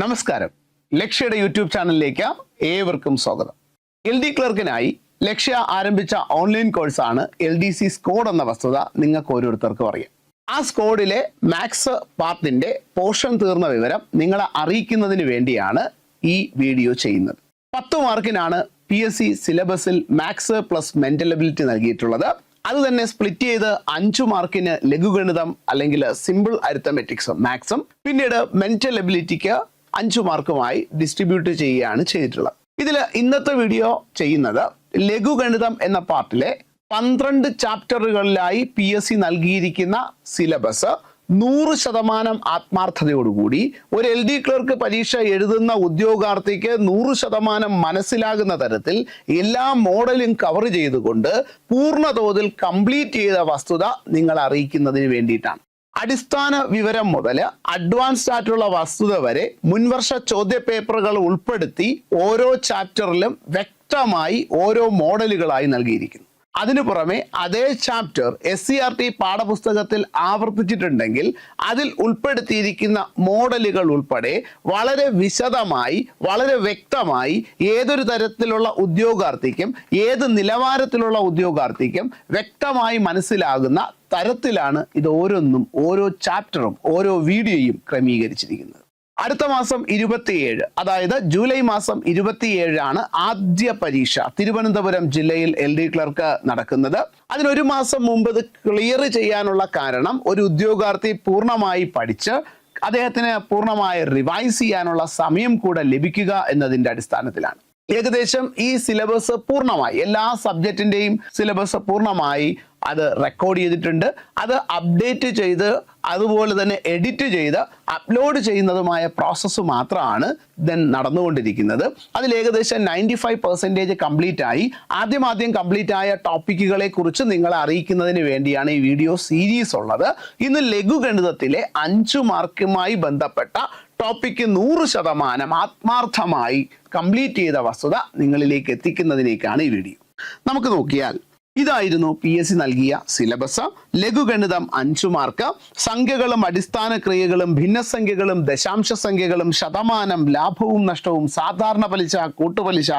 നമസ്കാരം. ലക്ഷ്യയുടെ യൂട്യൂബ് ചാനലിലേക്ക് ഏവർക്കും സ്വാഗതം. എൽ ഡി ക്ലർക്കിനായി ലക്ഷ്യ ആരംഭിച്ച ഓൺലൈൻ കോഴ്സാണ് എൽ ഡി സി സ്കോഡ് എന്ന വസ്തുത നിങ്ങൾക്ക് ഓരോരുത്തർക്കും അറിയാം. ആ സ്കോഡിലെ മാത്സ് പാർട്ടിന്റെ പോർഷൻ തീർന്ന വിവരം നിങ്ങളെ അറിയിക്കുന്നതിന് വേണ്ടിയാണ് ഈ വീഡിയോ ചെയ്യുന്നത്. പത്ത് മാർക്കിനാണ് പി എസ് സി സിലബസിൽ മാത്സ് പ്ലസ് മെന്റൽ എബിലിറ്റി നൽകിയിട്ടുള്ളത്. അത് തന്നെ സ്പ്ലിറ്റ് ചെയ്ത് അഞ്ചു മാർക്കിന് ലഘുഗണിതം അല്ലെങ്കിൽ സിമ്പിൾ അരിത്തമെറ്റിക്സും മാത്സും. പിന്നീട് മെന്റൽ എബിലിറ്റിക്ക് അഞ്ചു മാർക്കുമായി ഡിസ്ട്രിബ്യൂട്ട് ചെയ്യുകയാണ് ചെയ്തിട്ടുള്ളത്. ഇതിൽ ഇന്നത്തെ വീഡിയോ ചെയ്യുന്നത് ലഘുഗണിതം എന്ന പാർട്ടിലെ പന്ത്രണ്ട് ചാപ്റ്ററുകളിലായി പി എസ് സി നൽകിയിരിക്കുന്ന സിലബസ് നൂറ് ശതമാനം ആത്മാർത്ഥതയോടുകൂടി ഒരു എൽ ഡി ക്ലർക്ക് പരീക്ഷ എഴുതുന്ന ഉദ്യോഗാർത്ഥിക്ക് നൂറ് ശതമാനം മനസ്സിലാകുന്ന തരത്തിൽ എല്ലാ മോഡലും കവർ ചെയ്തുകൊണ്ട് പൂർണ തോതിൽ കംപ്ലീറ്റ് ചെയ്ത വസ്തുത നിങ്ങൾ അറിയിക്കുന്നതിന് വേണ്ടിയിട്ടാണ്. അടിസ്ഥാന വിവരം മുതൽ അഡ്വാൻസ്ഡ് ആയിട്ടുള്ള വസ്തുത വരെ മുൻവർഷ ചോദ്യ പേപ്പറുകൾ ഉൾപ്പെടുത്തി ഓരോ ചാപ്റ്ററിലും വ്യക്തമായി ഓരോ മോഡലുകളായി നൽകിയിരിക്കുന്നു. അതിനു പുറമെ അതേ chapter S C R T പാഠപുസ്തകത്തിൽ ആവർത്തിച്ചിട്ടുണ്ടെങ്കിൽ അതിൽ ഉൾപ്പെടുത്തിയിരിക്കുന്ന മോഡലുകൾ ഉൾപ്പെടെ വളരെ വിശദമായി വളരെ വ്യക്തമായി ഏതൊരു തരത്തിലുള്ള ഉദ്യോഗാർത്ഥിക്കും ഏത് നിലവാരത്തിലുള്ള ഉദ്യോഗാർത്ഥിക്കും വ്യക്തമായി മനസ്സിലാകുന്ന തരത്തിലാണ് ഇത് ഓരോന്നും ഓരോ ചാപ്റ്ററും ഓരോ വീഡിയോയും ക്രമീകരിച്ചിരിക്കുന്നത്. അടുത്ത മാസം ഇരുപത്തിയേഴ് അതായത് ജൂലൈ മാസം ഇരുപത്തിയേഴാണ് ആദ്യ പരീക്ഷ തിരുവനന്തപുരം ജില്ലയിൽ എൽ ഡി ക്ലർക്ക് നടക്കുന്നത്. അതിനൊരു മാസം മുമ്പ് ഇത് ക്ലിയർ ചെയ്യാനുള്ള കാരണം ഒരു ഉദ്യോഗാർത്ഥി പൂർണമായി പഠിച്ച് അദ്ദേഹത്തിന് പൂർണമായി റിവൈസ് ചെയ്യാനുള്ള സമയം കൂടെ ലഭിക്കുക എന്നതിന്റെ അടിസ്ഥാനത്തിലാണ്. ഏകദേശം ഈ സിലബസ് പൂർണമായി. എല്ലാ സബ്ജക്റ്റിന്റെയും സിലബസ് പൂർണമായി അത് റെക്കോർഡ് ചെയ്തിട്ടുണ്ട്. അത് അപ്ഡേറ്റ് ചെയ്ത് അതുപോലെ തന്നെ എഡിറ്റ് ചെയ്ത് അപ്ലോഡ് ചെയ്യുന്നതുമായ പ്രോസസ്സ് മാത്രമാണ് ദെൻ നടന്നുകൊണ്ടിരിക്കുന്നത്. അതിൽ ഏകദേശം നയന്റി ഫൈവ് പെർസെന്റേജ് കംപ്ലീറ്റ് ആയി. ആദ്യം ആദ്യം കംപ്ലീറ്റ് ആയ ടോപ്പിക്കുകളെ കുറിച്ച് നിങ്ങളെ അറിയിക്കുന്നതിന് വേണ്ടിയാണ് ഈ വീഡിയോ സീരീസ് ഉള്ളത്. ഇന്ന് ലഘുഗണിതത്തിലെ അഞ്ചു മാർക്കുമായി ബന്ധപ്പെട്ട ടോപ്പിക്ക് നൂറ് ശതമാനം ആത്മാർത്ഥമായി കംപ്ലീറ്റ് ചെയ്ത വസ്തുത നിങ്ങളിലേക്ക് എത്തിക്കുന്നതിലേക്കാണ് ഈ വീഡിയോ. നമുക്ക് നോക്കിയാൽ ഇതായിരുന്നു പി എസ് സി നൽകിയ സിലബസ് ലഘുഗണിതം അഞ്ചു മാർക്ക് സംഖ്യകളും അടിസ്ഥാന ക്രിയകളും ഭിന്നസംഖ്യകളും ദശാംശ സംഖ്യകളും ശതമാനം ലാഭവും നഷ്ടവും സാധാരണ പലിശ കൂട്ടുപലിശ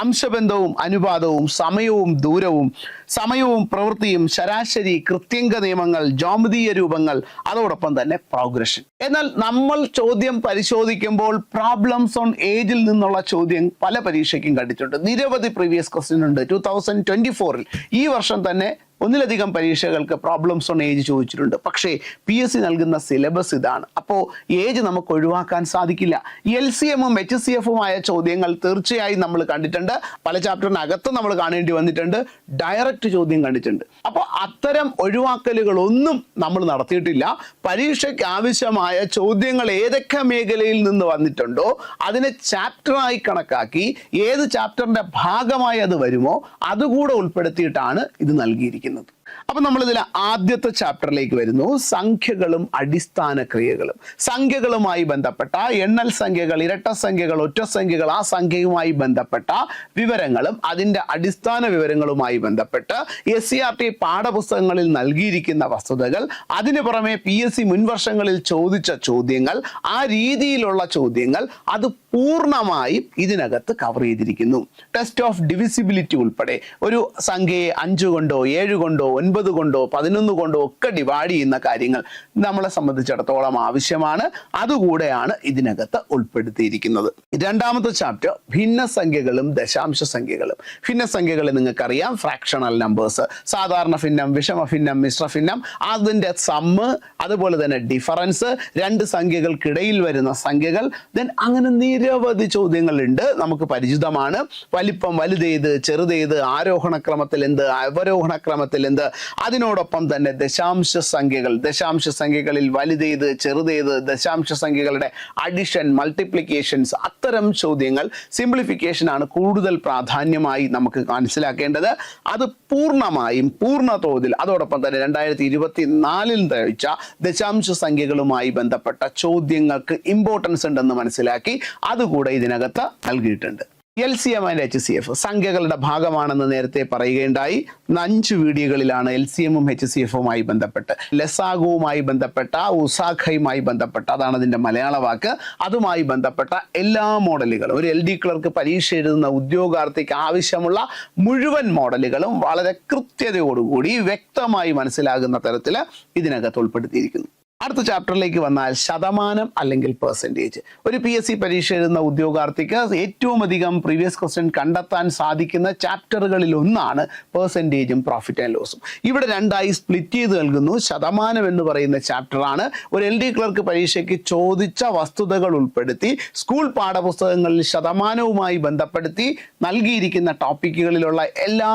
അംശബന്ധവും അനുപാതവും സമയവും ദൂരവും സമയവും പ്രവൃത്തിയും ശരാശരി കൃത്യങ്ക നിയമങ്ങൾ ജോമതീയ രൂപങ്ങൾ അതോടൊപ്പം തന്നെ പ്രോഗ്രഷൻ എന്നാൽ നമ്മൾ ചോദ്യം പരിശോധിക്കുമ്പോൾ പ്രോബ്ലംസ് ഓൺ ഏജിൽ നിന്നുള്ള ചോദ്യം പല പരീക്ഷയ്ക്കും കണ്ടിട്ടുണ്ട്. നിരവധി പ്രീവിയസ് ക്വസ്റ്റ്യൻ ഉണ്ട്. ടു തൗസൻഡ് ട്വന്റി ഫോറിൽ ഈ വർഷം തന്നെ ഒന്നിലധികം പരീക്ഷകൾക്ക് പ്രോബ്ലംസ് ഓൺ ഏജ് ചോദിച്ചിട്ടുണ്ട്. പക്ഷേ പി എസ് സി നൽകുന്ന സിലബസ് ഇതാണ്. അപ്പോൾ ഏജ് നമുക്ക് ഒഴിവാക്കാൻ സാധിക്കില്ല. എൽ സി എമ്മും എച്ച് സി എഫുമായ ചോദ്യങ്ങൾ തീർച്ചയായും നമ്മൾ കണ്ടിട്ടുണ്ട്. പല ചാപ്റ്ററിനകത്ത് നമ്മൾ കാണേണ്ടി വന്നിട്ടുണ്ട്. ഡയറക്റ്റ് ചോദ്യം കണ്ടിട്ടുണ്ട്. അപ്പോൾ അത്തരം ഒഴിവാക്കലുകളൊന്നും നമ്മൾ നടത്തിയിട്ടില്ല. പരീക്ഷയ്ക്ക് ആവശ്യമായ ചോദ്യങ്ങൾ ഏതൊക്കെ മേഖലയിൽ നിന്ന് വന്നിട്ടുണ്ടോ അതിനെ ചാപ്റ്ററായി കണക്കാക്കി ഏത് ചാപ്റ്ററിന്റെ ഭാഗമായി അത് വരുമോ അതുകൂടെ ഉൾപ്പെടുത്തിയിട്ടാണ് ഇത് നൽകിയിരിക്കുന്നത്. പ്രഖ്യാപിക്കുന്നത് അപ്പൊ നമ്മൾ ഇതിലെ ആദ്യത്തെ ചാപ്റ്ററിലേക്ക് വരുന്നു. സംഖ്യകളും അടിസ്ഥാന ക്രിയകളും. സംഖ്യകളുമായി ബന്ധപ്പെട്ട എണ്ണൽ സംഖ്യകൾ ഇരട്ട സംഖ്യകൾ ഒറ്റ സംഖ്യകൾ ആ സംഖ്യയുമായി ബന്ധപ്പെട്ട വിവരങ്ങളും അതിന്റെ അടിസ്ഥാന വിവരങ്ങളുമായി ബന്ധപ്പെട്ട് എസ് സി ആർ ടി പാഠപുസ്തകങ്ങളിൽ നൽകിയിരിക്കുന്ന വസ്തുതകൾ അതിനു പുറമെ പി എസ് സി മുൻവർഷങ്ങളിൽ ചോദിച്ച ചോദ്യങ്ങൾ ആ രീതിയിലുള്ള ചോദ്യങ്ങൾ അത് പൂർണമായും ഇതിനകത്ത് കവർ ചെയ്തിരിക്കുന്നു. ടെസ്റ്റ് ഓഫ് ഡിവിസിബിലിറ്റി ഉൾപ്പെടെ ഒരു സംഖ്യയെ അഞ്ച് കൊണ്ടോ ഏഴ് കൊണ്ടോ ഒൻപത് കൊണ്ടോ പതിനൊന്ന് കൊണ്ടോ ഒക്കെ ഡിവൈഡ് ചെയ്യുന്ന കാര്യങ്ങൾ നമ്മളെ സംബന്ധിച്ചിടത്തോളം ആവശ്യമാണ്. അതുകൂടെയാണ് ഇതിനകത്ത് ഉൾപ്പെടുത്തിയിരിക്കുന്നത്. രണ്ടാമത്തെ ചാപ്റ്റർ ഭിന്ന സംഖ്യകളും ദശാംശ സംഖ്യകളും ഭിന്ന സംഖ്യകൾ നിങ്ങൾക്കറിയാം. ഫ്രാക്ഷണൽ നമ്പേഴ്സ് സാധാരണ ഭിന്നം വിഷമ ഭിന്നം മിശ്ര ഭിന്നം അതിന്റെ സമ്മ് അതുപോലെ തന്നെ ഡിഫറൻസ് രണ്ട് സംഖ്യകൾക്കിടയിൽ വരുന്ന സംഖ്യകൾ. ദെൻ അങ്ങനെ നിരവധി ചോദ്യങ്ങളുണ്ട്. നമുക്ക് പരിചിതമാണ്. വലിപ്പം വലുതേത് ചെറുതേത് ആരോഹണക്രമത്തിൽ എന്ത് അവരോഹണ ക്രമത്തിൽ എന്ത് അതിനോടൊപ്പം തന്നെ ദശാംശ സംഖ്യകൾ. ദശാംശ സംഖ്യകളിൽ വലുതേത് ചെറുതേത് ദശാംശ സംഖ്യകളുടെ അഡിഷൻ മൾട്ടിപ്ലിക്കേഷൻസ് അത്തരം ചോദ്യങ്ങൾ സിംപ്ലിഫിക്കേഷൻ ആണ് കൂടുതൽ പ്രാധാന്യമായി നമുക്ക് മനസ്സിലാക്കേണ്ടത്. അത് പൂർണമായും പൂർണ തോതിൽ അതോടൊപ്പം തന്നെ രണ്ടായിരത്തി ഇരുപത്തി നാലിൽ തയ്ച്ച ദശാംശ സംഖ്യകളുമായി ബന്ധപ്പെട്ട ചോദ്യങ്ങൾക്ക് ഇമ്പോർട്ടൻസ് ഉണ്ടെന്ന് മനസ്സിലാക്കി അതുകൂടെ ഇതിനകത്ത് നൽകിയിട്ടുണ്ട്. L C M and H C F സംഖ്യകളുടെ ഭാഗമാണെന്ന് നേരത്തെ പറയുകയുണ്ടായി. അഞ്ച് വീഡിയോകളിലാണ് എൽ സി എമ്മും എച്ച് സി എഫുമായി ബന്ധപ്പെട്ട്. ലസാഗുവുമായി ബന്ധപ്പെട്ട ഉസാഖയുമായി ബന്ധപ്പെട്ട അതാണ് അതിന്റെ മലയാള വാക്ക്. അതുമായി ബന്ധപ്പെട്ട എല്ലാ മോഡലുകളും. ഒരു എൽ ഡി ക്ലർക്ക് പരീക്ഷ എഴുതുന്ന ഉദ്യോഗാർത്ഥിക്ക് ആവശ്യമുള്ള മുഴുവൻ മോഡലുകളും വളരെ കൃത്യതയോടുകൂടി വ്യക്തമായി മനസ്സിലാകുന്ന തരത്തിൽ ഇതിനകത്ത് ഉൾപ്പെടുത്തിയിരിക്കുന്നു. അടുത്ത ചാപ്റ്ററിലേക്ക് വന്നാൽ ശതമാനം അല്ലെങ്കിൽ പെർസെന്റേജ് ഒരു പി എസ് സി പരീക്ഷ എഴുതുന്ന ഉദ്യോഗാർത്ഥിക്ക് ഏറ്റവും അധികം പ്രീവിയസ് ക്വസ്റ്റ്യൻ കണ്ടെത്താൻ സാധിക്കുന്ന ചാപ്റ്ററുകളിൽ ഒന്നാണ് പെർസെന്റേജും പ്രോഫിറ്റ് ആൻഡ് ലോസും ഇവിടെ രണ്ടായി സ്പ്ലിറ്റ് ചെയ്ത് നൽകുന്നു. ശതമാനം എന്ന് പറയുന്ന ചാപ്റ്ററാണ്. ഒരു എൽ ഡി ക്ലർക്ക് പരീക്ഷയ്ക്ക് ചോദിച്ച വസ്തുതകൾ ഉൾപ്പെടുത്തി സ്കൂൾ പാഠപുസ്തകങ്ങളിൽ ശതമാനവുമായി ബന്ധപ്പെടുത്തി നൽകിയിരിക്കുന്ന ടോപ്പിക്കുകളിലുള്ള എല്ലാ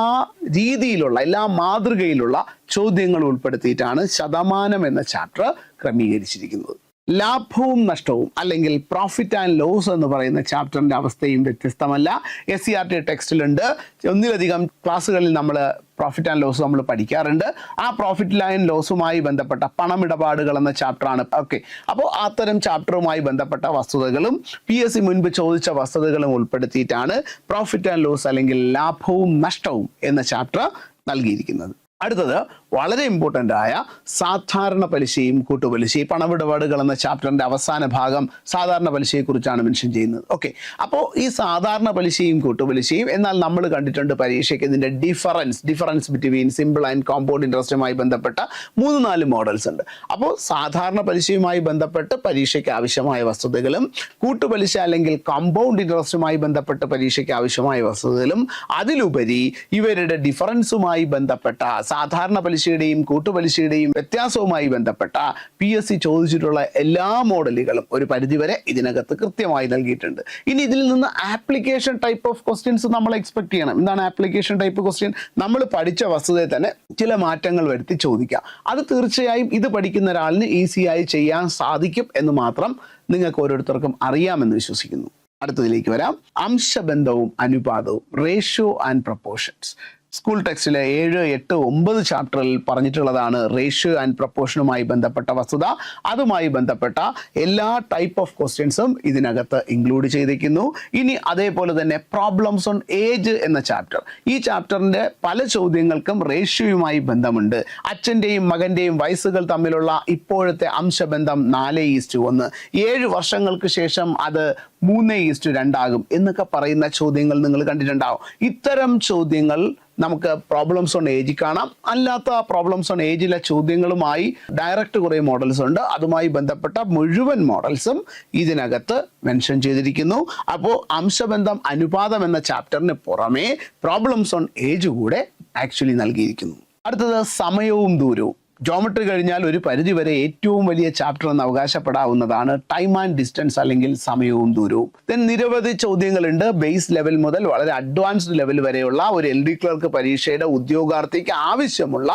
രീതിയിലുള്ള എല്ലാ മാതൃകയിലുള്ള ചോദ്യങ്ങൾ ഉൾപ്പെടുത്തിയിട്ടാണ് ശതമാനം എന്ന ചാപ്റ്റർ ക്രമീകരിച്ചിരിക്കുന്നത്. ലാഭവും നഷ്ടവും അല്ലെങ്കിൽ പ്രോഫിറ്റ് ആൻഡ് ലോസ് എന്ന് പറയുന്ന ചാപ്റ്ററിന്റെ അവസ്ഥയും വ്യത്യസ്തമല്ല. എസ് സി ആർ ടി ടെക്സ്റ്റിലുണ്ട്. ഒന്നിലധികം ക്ലാസ്സുകളിൽ നമ്മൾ പ്രോഫിറ്റ് ആൻഡ് ലോസ് നമ്മൾ പഠിക്കാറുണ്ട്. ആ പ്രോഫിറ്റ് ലൈൻ ലോസുമായി ബന്ധപ്പെട്ട പണമിടപാടുകൾ എന്ന ചാപ്റ്ററാണ്. ഓക്കെ. അപ്പോൾ അത്തരം ചാപ്റ്ററുമായി ബന്ധപ്പെട്ട വസ്തുതകളും പി എസ് സി മുൻപ് ചോദിച്ച വസ്തുതകളും ഉൾപ്പെടുത്തിയിട്ടാണ് പ്രോഫിറ്റ് ആൻഡ് ലോസ് അല്ലെങ്കിൽ ലാഭവും നഷ്ടവും എന്ന ചാപ്റ്റർ നൽകിയിരിക്കുന്നത്. അടുത്തത് വളരെ ഇമ്പോർട്ടന്റ് ആയ സാധാരണ പലിശയും കൂട്ടുപലിശയും പണമിടപാടുകൾ എന്ന ചാപ്റ്ററിന്റെ അവസാന ഭാഗം സാധാരണ പലിശയെക്കുറിച്ചാണ് മെൻഷൻ ചെയ്യുന്നത്. ഓക്കെ അപ്പോൾ ഈ സാധാരണ പലിശയും കൂട്ടുപലിശയും എന്നാൽ നമ്മൾ കണ്ടിട്ടുണ്ട് പരീക്ഷയ്ക്ക് ഇതിന്റെ difference difference between simple and compound ഇൻട്രസ്റ്റുമായി ബന്ധപ്പെട്ട മൂന്ന് നാല് മോഡൽസ് ഉണ്ട്. അപ്പോൾ സാധാരണ പലിശയുമായി ബന്ധപ്പെട്ട് പരീക്ഷയ്ക്ക് ആവശ്യമായ വസ്തുതകളും കൂട്ടുപലിശ അല്ലെങ്കിൽ കോമ്പൗണ്ട് ഇൻട്രസ്റ്റുമായി ബന്ധപ്പെട്ട് പരീക്ഷയ്ക്ക് ആവശ്യമായ വസ്തുതകളും അതിലുപരി ഇവരുടെ ഡിഫറൻസുമായി ബന്ധപ്പെട്ട സാധാരണ പലിശയുടെയും കൂട്ടുപലിശയുടെയും വ്യത്യാസവുമായി ബന്ധപ്പെട്ട പി എസ് സി ചോദിച്ചിട്ടുള്ള എല്ലാ മോഡലുകളും ഒരു പരിധിവരെ ഇതിനകത്ത് കൃത്യമായി നൽകിയിട്ടുണ്ട്. ഇനി ഇതിൽ നിന്ന് ആപ്ലിക്കേഷൻ ടൈപ്പ് ഓഫ് ക്വസ്റ്റ്യൻസ് നമ്മൾ എക്സ്പെക്ട് ചെയ്യണം. എന്താണ് ആപ്ലിക്കേഷൻ ടൈപ്പ് ക്വസ്റ്റ്യൻ? നമ്മൾ പഠിച്ച വസ്തുതയിൽ തന്നെ ചില മാറ്റങ്ങൾ വരുത്തി ചോദിക്കാം. അത് തീർച്ചയായും ഇത് പഠിക്കുന്ന ഒരാളിന് ഈസിയായി ചെയ്യാൻ സാധിക്കും എന്ന് മാത്രം നിങ്ങൾക്ക് ഓരോരുത്തർക്കും അറിയാമെന്ന് വിശ്വസിക്കുന്നു. അടുത്തതിലേക്ക് വരാം. അംശബന്ധവും അനുപാതവും റേഷ്യോ ആൻഡ് പ്രപ്പോർഷൻസ് സ്കൂൾ ടെക്സ്റ്റിലെ ഏഴ് എട്ട് ഒമ്പത് ചാപ്റ്ററിൽ പറഞ്ഞിട്ടുള്ളതാണ് റേഷ്യോ ആൻഡ് പ്രപ്പോർഷനുമായി ബന്ധപ്പെട്ട വസ്തുത. അതുമായി ബന്ധപ്പെട്ട എല്ലാ ടൈപ്പ് ഓഫ് ക്വസ്റ്റ്യൻസും ഇതിനകത്ത് ഇൻക്ലൂഡ് ചെയ്തിരിക്കുന്നു. ഇനി അതേപോലെ തന്നെ പ്രോബ്ലംസ് ഓൺ ഏജ് എന്ന ചാപ്റ്റർ ഈ ചാപ്റ്ററിന്റെ പല ചോദ്യങ്ങൾക്കും റേഷ്യോയുമായി ബന്ധമുണ്ട്. അച്ഛന്റെയും മകന്റെയും വയസ്സുകൾ തമ്മിലുള്ള ഇപ്പോഴത്തെ അംശബന്ധം നാല് ഈസ്റ്റ് ഒന്ന്. ഏഴ് വർഷങ്ങൾക്ക് ശേഷം അത് മൂന്ന് ഈസ്റ്റ് രണ്ടാകും എന്നൊക്കെ പറയുന്ന ചോദ്യങ്ങൾ നിങ്ങൾ കണ്ടിട്ടുണ്ടാവും. ഇത്തരം ചോദ്യങ്ങൾ നമുക്ക് പ്രോബ്ലംസ് ഓൺ ഏജ് കാണാം. അല്ലാത്ത പ്രോബ്ലംസ് ഓൺ ഏജിലെ ചോദ്യങ്ങളുമായി ഡയറക്റ്റ് കുറേ മോഡൽസ് ഉണ്ട്. അതുമായി ബന്ധപ്പെട്ട മുഴുവൻ മോഡൽസും ഇതിനകത്ത് മെൻഷൻ ചെയ്തിരിക്കുന്നു. അപ്പോൾ അംശബന്ധം അനുപാതം എന്ന ചാപ്റ്ററിന് പുറമേ പ്രോബ്ലംസ് ഓൺ ഏജ് കൂടെ ആക്ച്വലി നൽകിയിരിക്കുന്നു. അടുത്തത് സമയവും ദൂരവും. ജോമെട്രി കഴിഞ്ഞാൽ ഒരു പരിധിവരെ ഏറ്റവും വലിയ ചാപ്റ്റർ എന്ന് അവകാശപ്പെടാവുന്നതാണ് ടൈം ആൻഡ് ഡിസ്റ്റൻസ് അല്ലെങ്കിൽ സമയവും ദൂരവും. ദെൻ നിരവധി ചോദ്യങ്ങളുണ്ട്. ബേസ് ലെവൽ മുതൽ വളരെ അഡ്വാൻസ്ഡ് ലെവൽ വരെയുള്ള ഒരു എൽ ഡി ക്ലർക്ക് പരീക്ഷയുടെ ഉദ്യോഗാർത്ഥിക്ക് ആവശ്യമുള്ള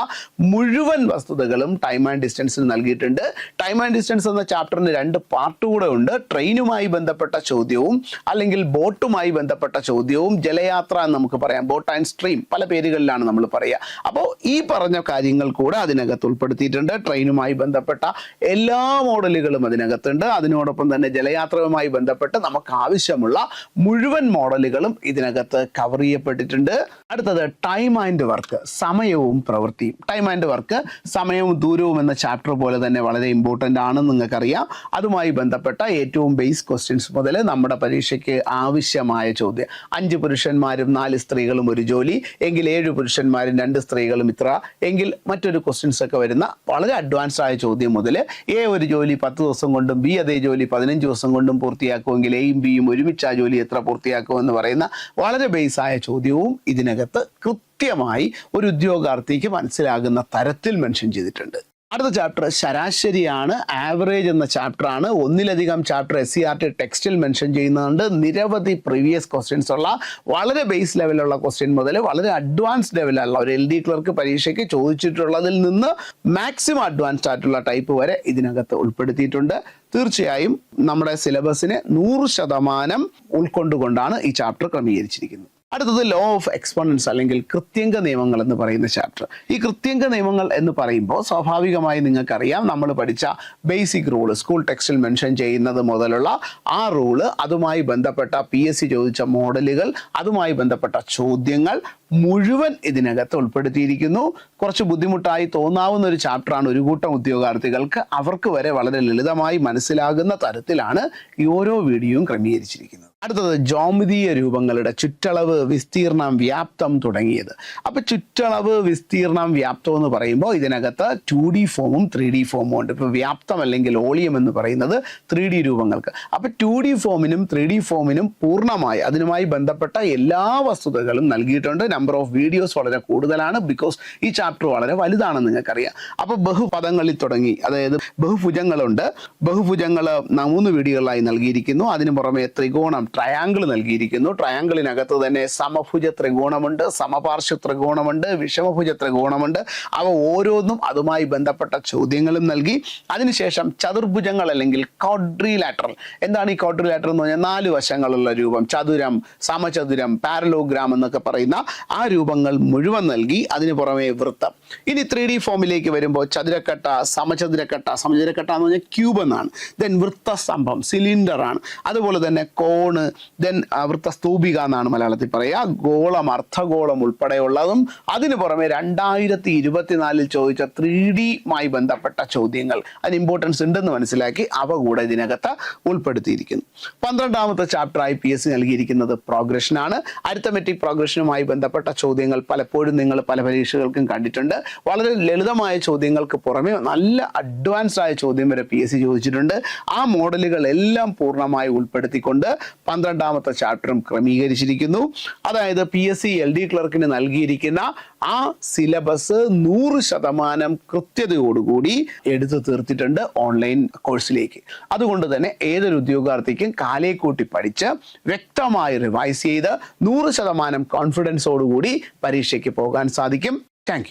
മുഴുവൻ വസ്തുതകളും ടൈം ആൻഡ് ഡിസ്റ്റൻസിൽ നൽകിയിട്ടുണ്ട്. ടൈം ആൻഡ് ഡിസ്റ്റൻസ് എന്ന ചാപ്റ്ററിന് രണ്ട് പാർട്ട് കൂടെ ഉണ്ട്. ട്രെയിനുമായി ബന്ധപ്പെട്ട ചോദ്യവും അല്ലെങ്കിൽ ബോട്ടുമായി ബന്ധപ്പെട്ട ചോദ്യവും ജലയാത്ര എന്ന് നമുക്ക് പറയാം. ബോട്ട് ആൻഡ് സ്ട്രീം പല പേരുകളിലാണ് നമ്മൾ പറയുക. അപ്പോൾ ഈ പറഞ്ഞ കാര്യങ്ങൾ കൂടെ അതിനകത്ത് ഉൾപ്പെടുത്തിയിട്ടുണ്ട്. ട്രെയിനുമായി ബന്ധപ്പെട്ട എല്ലാ മോഡലുകളും അതിനകത്തുണ്ട്. അതിനോടൊപ്പം തന്നെ ജലയാത്രയുമായി ബന്ധപ്പെട്ട് നമുക്ക് ആവശ്യമുള്ള മുഴുവൻ മോഡലുകളും ഇതിനകത്ത് കവർ ചെയ്യപ്പെട്ടിട്ടുണ്ട്. അടുത്തത് ടൈം ആൻഡ് വർക്ക് സമയവും പ്രവൃത്തിയും. ടൈം ആൻഡ് വർക്ക് സമയവും ദൂരവും എന്ന ചാപ്റ്റർ പോലെ തന്നെ വളരെ ഇമ്പോർട്ടന്റ് ആണെന്ന് നിങ്ങൾക്കറിയാം. അതുമായി ബന്ധപ്പെട്ട ഏറ്റവും ബേസ് ക്വസ്റ്റ്യൻസ് മുതൽ നമ്മുടെ പരീക്ഷയ്ക്ക് ആവശ്യമായ ചോദ്യം. അഞ്ച് പുരുഷന്മാരും നാല് സ്ത്രീകളും ഒരു ജോലി. എങ്കിൽ ഏഴ് പുരുഷന്മാരും രണ്ട് സ്ത്രീകളും ഇത്ര. എങ്കിൽ മറ്റൊരു ക്വസ്റ്റ്യൻസ് ഒക്കെ വരുന്ന വളരെ അഡ്വാൻസ്ഡ് ആയ ചോദ്യം മുതൽ എ ഒരു ജോലി പത്ത് ദിവസം കൊണ്ടും ബി അതേ ജോലി പതിനഞ്ച് ദിവസം കൊണ്ടും പൂർത്തിയാക്കുമെങ്കിൽ എയും ബിയും ഒരുമിച്ച് ആ ജോലി എത്ര പൂർത്തിയാക്കുമെന്ന് പറയുന്ന വളരെ ബേസായ ചോദ്യവും ഇതിനകത്ത് കൃത്യമായി ഒരു ഉദ്യോഗാർത്ഥിക്ക് മനസ്സിലാകുന്ന തരത്തിൽ മെൻഷൻ ചെയ്തിട്ടുണ്ട്. അടുത്ത ചാപ്റ്റർ ശരാശരിയാണ് ആവറേജ് എന്ന ചാപ്റ്ററാണ് ഒന്നിലധികം chapter S C R T ടെക്സ്റ്റിൽ മെൻഷൻ ചെയ്യുന്നുണ്ട്. നിരവധി പ്രീവിയസ് ക്വസ്റ്റ്യൻസ് ഉള്ള വളരെ ബേസ് ലെവലുള്ള ക്വസ്റ്റ്യൻ മുതൽ വളരെ അഡ്വാൻസ്ഡ് ലെവലുള്ള ഒരു എൽ ഡി ക്ലർക്ക് പരീക്ഷയ്ക്ക് ചോദിച്ചിട്ടുള്ളതിൽ നിന്ന് മാക്സിമം അഡ്വാൻസ്ഡ് ആയിട്ടുള്ള ടൈപ്പ് വരെ ഇതിനകത്ത് ഉൾപ്പെടുത്തിയിട്ടുണ്ട്. തീർച്ചയായും നമ്മുടെ സിലബസിനെ നൂറ് ശതമാനം ഉൾക്കൊണ്ടുകൊണ്ടാണ് ഈ ചാപ്റ്റർ ക്രമീകരിച്ചിരിക്കുന്നത്. അടുത്തത് ലോ ഓഫ് എക്സ്പോണൻസ് അല്ലെങ്കിൽ കൃത്യങ്ക നിയമങ്ങൾ എന്ന് പറയുന്ന ചാപ്റ്റർ ഈ കൃത്യങ്ക നിയമങ്ങൾ എന്ന് പറയുമ്പോൾ സ്വാഭാവികമായി നിങ്ങൾക്കറിയാം നമ്മൾ പഠിച്ച ബേസിക് റൂൾ സ്കൂൾ ടെക്സ്റ്റിൽ മെൻഷൻ ചെയ്യുന്നത് മുതലുള്ള ആ റൂൾ അതുമായി ബന്ധപ്പെട്ട പി എസ് സി ചോദിച്ച മോഡലുകൾ അതുമായി ബന്ധപ്പെട്ട ചോദ്യങ്ങൾ മുഴുവൻ ഇതിനകത്ത് ഉൾപ്പെടുത്തിയിരിക്കുന്നു. കുറച്ച് ബുദ്ധിമുട്ടായി തോന്നാവുന്ന ഒരു ചാപ്റ്ററാണ് ഒരു കൂട്ടം ഉദ്യോഗാർത്ഥികൾക്ക് അവർക്ക് വരെ വളരെ ലളിതമായി മനസ്സിലാകുന്ന തരത്തിലാണ് ഈ ഓരോ വീഡിയോയും ക്രമീകരിച്ചിരിക്കുന്നത്. അടുത്തത് ജോമിതീയ രൂപങ്ങളുടെ ചുറ്റളവ് വിസ്തീർണം വ്യാപ്തം തുടങ്ങിയത്. അപ്പൊ ചുറ്റളവ് വിസ്തീർണം വ്യാപ്തം എന്ന് പറയുമ്പോൾ ഇതിനകത്ത് ടു ഡി ഫോമും ത്രീ ഡി ഫോമും ഉണ്ട്. ഇപ്പൊ വ്യാപ്തം അല്ലെങ്കിൽ ഓളിയം എന്ന് പറയുന്നത് ത്രീ ഡി രൂപങ്ങൾക്ക്. അപ്പൊ ടു ഡി ഫോമിനും ത്രീ ഡി ഫോമിനും പൂർണമായി അതിനുമായി ബന്ധപ്പെട്ട എല്ലാ വസ്തുതകളും നൽകിയിട്ടുണ്ട്. നമ്പർ ഓഫ് വീഡിയോസ് വളരെ കൂടുതലാണ് ബിക്കോസ് ഈ ചാപ്റ്റർ വളരെ വലുതാണെന്ന് നിങ്ങൾക്കറിയാം. അപ്പൊ ബഹുപദങ്ങളിൽ തുടങ്ങി അതായത് ബഹുഭുജങ്ങളുണ്ട്. ബഹുഭുജങ്ങൾ മൂന്ന് വീഡിയോകളായി നൽകിയിരിക്കുന്നു. അതിനു പുറമെ ത്രികോണം ട്രയാങ്കിൾ നൽകിയിരിക്കുന്നു. ട്രയാങ്കിളിനകത്ത് തന്നെ സമഭുജ ത്രികോണമുണ്ട് സമപാർശ്വ ത്രികോണമുണ്ട് വിഷമഭുജ ത്രികോണമുണ്ട്. അവ ഓരോന്നും അതുമായി ബന്ധപ്പെട്ട ചോദ്യങ്ങളും നൽകി. അതിനുശേഷം ചതുർഭുജങ്ങൾ അല്ലെങ്കിൽ കോഡ്രിലാറ്ററൽ എന്താണ് ഈ കോഡ്രിലാറ്ററൽ എന്ന് പറഞ്ഞാൽ നാല് വശങ്ങളുള്ള രൂപം. ചതുരം സമചതുരം പാരലോഗ്രാം എന്നൊക്കെ പറയുന്ന ആ രൂപങ്ങൾ മുഴുവൻ നൽകി അതിന് പുറമെ വൃത്തം. ഇനി ത്രീ ഡി ഫോമിലേക്ക് വരുമ്പോൾ ചതുരക്കട്ട സമചതുരക്കട്ട. സമചതുരക്കട്ട എന്ന് പറഞ്ഞാൽ ക്യൂബ് എന്നാണ്. ദെൻ വൃത്തസ്തംഭം സിലിണ്ടർ ആണ്. അതുപോലെ തന്നെ കോണ് ദെൻ വൃത്തസ്തൂപിക എന്നാണ് മലയാളത്തിൽ പറയുക. ഗോളം അർദ്ധഗോളം ഉൾപ്പെടെയുള്ളതും അതിന് പുറമെ രണ്ടായിരത്തി ഇരുപത്തിനാലിൽ ചോദിച്ച ത്രീ ഡിയുമായി ബന്ധപ്പെട്ട ചോദ്യങ്ങൾ അതിന് ഇമ്പോർട്ടൻസ് ഉണ്ടെന്ന് മനസ്സിലാക്കി അവ കൂടെ ഇതിനകത്ത് ഉൾപ്പെടുത്തിയിരിക്കുന്നു. പന്ത്രണ്ടാമത്തെ ചാപ്റ്ററായി പി എസ് നൽകിയിരിക്കുന്നത് പ്രോഗ്രഷനാണ് അരിത്തമെറ്റിക് പ്രോഗ്രഷനുമായി ബന്ധപ്പെട്ട ചോദ്യങ്ങൾ പലപ്പോഴും നിങ്ങൾ പല പരീക്ഷകൾക്കും കണ്ടിട്ടുണ്ട്. വളരെ ലളിതമായ ചോദ്യങ്ങൾക്ക് പുറമെ നല്ല അഡ്വാൻസ്ഡ് ആയ ചോദ്യം വരെ പി എസ് സി ചോദിച്ചിട്ടുണ്ട്. ആ മോഡലുകൾ എല്ലാം പൂർണമായി ഉൾപ്പെടുത്തിക്കൊണ്ട് പന്ത്രണ്ടാമത്തെ ചാപ്റ്ററും ക്രമീകരിച്ചിരിക്കുന്നു. അതായത് P S C L D ക്ലർക്കിന് നൽകിയിരിക്കുന്ന ആ സിലബസ് നൂറ് ശതമാനം കൃത്യതയോടുകൂടി എടുത്തു തീർത്തിട്ടുണ്ട് ഓൺലൈൻ കോഴ്സിലേക്ക് അതുകൊണ്ട് തന്നെ ഏതൊരു ഉദ്യോഗാർത്ഥിക്കും കാലേ കൂട്ടി പഠിച്ച് വ്യക്തമായി റിവൈസ് ചെയ്ത് നൂറ് ശതമാനം കോൺഫിഡൻസോടുകൂടി പരീക്ഷയ്ക്ക് പോകാൻ സാധിക്കും. താങ്ക്